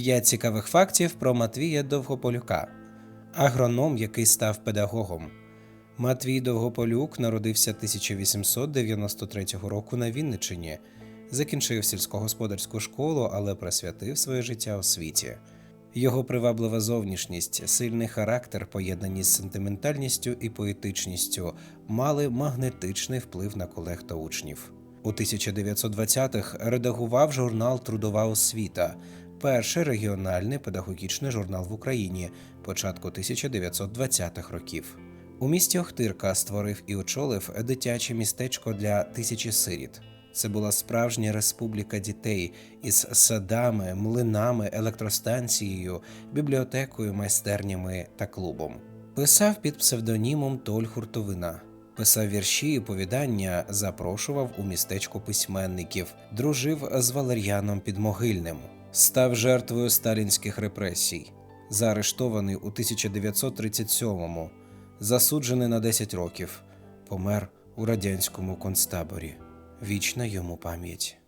П'ять цікавих фактів про Матвія Довгополюка, агроном, який став педагогом. Матвій Довгополюк народився 1893 року на Вінниччині, закінчив сільськогосподарську школу, але присвятив своє життя освіті. Його приваблива зовнішність, сильний характер, поєднані з сентиментальністю і поетичністю, мали магнетичний вплив на колег та учнів. У 1920-х редагував журнал Трудова освіта, перший регіональний педагогічний журнал в Україні початку 1920-х років. У місті Охтирка створив і очолив дитяче містечко для тисячі сиріт. Це була справжня республіка дітей із садами, млинами, електростанцією, бібліотекою, майстернями та клубом. Писав під псевдонімом Толь Хуртовина. Писав вірші і оповідання, запрошував у містечко письменників, дружив з Валер'яном Підмогильним, став жертвою сталінських репресій, заарештований у 1937-му, засуджений на 10 років, помер у радянському концтаборі. Вічна йому пам'ять.